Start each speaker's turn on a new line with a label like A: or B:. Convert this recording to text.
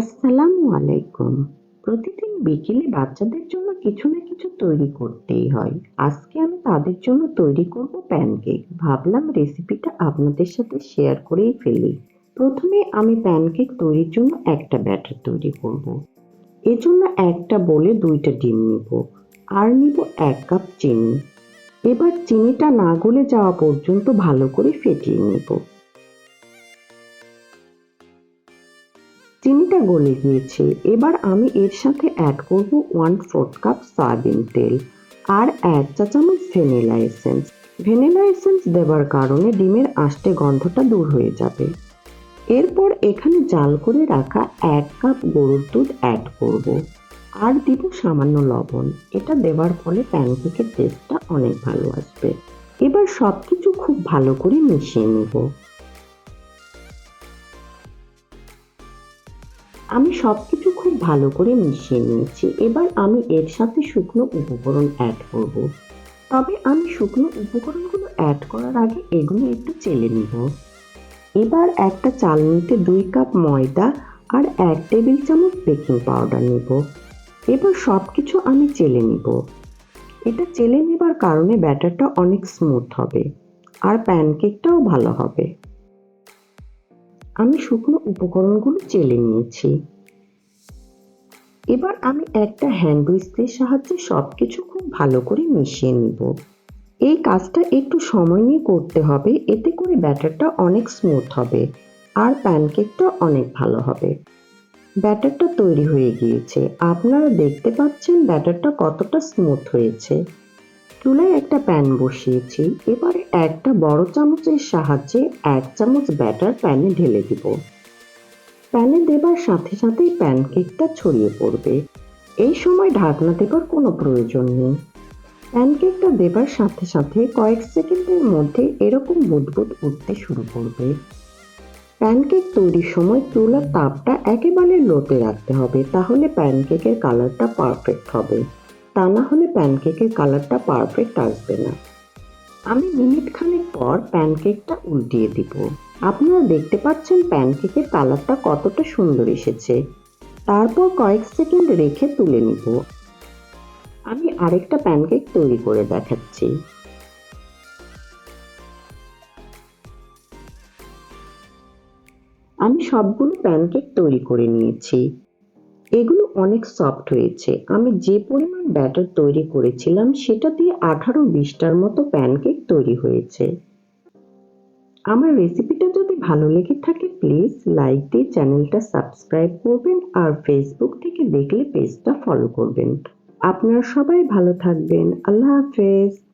A: আসসালামু আলাইকুম। প্রতিদিন বিকেলে বাচ্চাদের জন্য কিছু না কিছু তৈরি করতেই হয়। আজকে আমি তাদের জন্য তৈরি করব প্যানকেক। ভাবলাম রেসিপিটা আপনাদের সাথে শেয়ার করেই ফেলি। প্রথমে আমি প্যানকেক তৈরির জন্য একটা ব্যাটার তৈরি করব। এজন্য একটা বলে দুইটা ডিম নিব। আর নিব এক কাপ চিনি। এবার চিনিটা না গলে যাওয়া পর্যন্ত ভালো করে ফেটিয়ে নেব। চিনিটা গলে গিয়েছে এবার আমি এর সাথে অ্যাড করব ওয়ান ফোর্থ কাপ সয়াবিন তেল আর এক চা চামচ ভ্যানিলা এসেন্স ভ্যানিলা এসেন্স দেওয়ার কারণে ডিমের আষ্টে গন্ধটা দূর হয়ে যাবে। এরপর এখানে জাল করে রাখা এক কাপ গরুর দুধ অ্যাড করব। আর দিব সামান্য লবণ। এটা দেওয়ার ফলে প্যানকেকের টেস্টটা অনেক ভালো আসবে। এবার সব কিছু খুব ভালো করে মিশিয়ে নেব। আমি সব কিছু খুব ভালো করে মিশিয়ে নিয়েছি। এবার আমি এর সাথে শুকনো উপকরণ অ্যাড করব। তবে আমি শুকনো উপকরণগুলো অ্যাড করার আগে এগুলো একটু চেলে নিব। এবার একটা চালনিতে দুই কাপ ময়দা আর এক টেবিল চামচ বেকিং পাউডার নিব। এবার সব কিছু আমি চেলে নিব। এটা চেলে নেবার কারণে ব্যাটারটা অনেক স্মুথ হবে। আর প্যানকেকটাও ভালো হবে। আমি শুকনো উপকরণগুলো চেলে নিয়েছি। এবার আমি একটা হ্যান্ড উইস্কের সাহায্যে সব কিছু খুব ভালো করে মিশিয়ে নিব। এই কাজটা একটু সময় নিয়ে করতে হবে, এতে করে ব্যাটারটা অনেক স্মুথ হবে আর প্যানকেকটা অনেক ভালো হবে। ব্যাটারটা তৈরি হয়ে গিয়েছে। আপনারা দেখতে পাচ্ছেন ব্যাটারটা কতটা স্মুথ হয়েছে। চুলায় একটা প্যান বসিয়েছি, এবারে একটা বড় চামচের সাহায্যে এক চামচ ব্যাটার প্যানে ঢেলে দিব। প্যানে দেবার সাথে সাথেই প্যানকেকটা ছড়িয়ে পড়বে। এই সময় ঢাকনা দেবার কোনো প্রয়োজন নেই। প্যানকেকটা দেবার সাথে সাথে কয়েক সেকেন্ডের মধ্যে এরকম বুদবুদ উঠতে শুরু করবে। প্যানকেক তৈরির সময় চুলার তাপটা একেবারে লোতে রাখতে হবে, তাহলে প্যানকেকের কালারটা পারফেক্ট হবে। তা না হলে প্যানকেকের কালারটা পারফেক্ট আসবে না। আমি মিনিট খানেক পর প্যানকেকটা উল্টিয়ে দিব। আপনারা দেখতে পাচ্ছেন প্যানকেকের কালারটা কতটা সুন্দর এসেছে। তারপর কয়েক সেকেন্ড রেখে তুলে নিব। আমি আরেকটা প্যানকেক তৈরি করে দেখাচ্ছি। আমি সবগুলো প্যানকেক তৈরি করে নিয়েছি। এগুলো অনেক সফট হয়েছে। আমি যে পরিমাণ ব্যাটার তৈরি করেছিলাম, সেটা দিয়ে আঠারো বিশটার মতো প্যানকেক তৈরি হয়েছে। আমার রেসিপিটা যদি ভালো লেগে থাকে প্লিজ লাইক দিয়ে চ্যানেলটা সাবস্ক্রাইব করবেন আর ফেসবুক থেকে দেখলে পেজটা ফলো করবেন। আপনারা সবাই ভালো থাকবেন। আল্লাহ হাফেজ।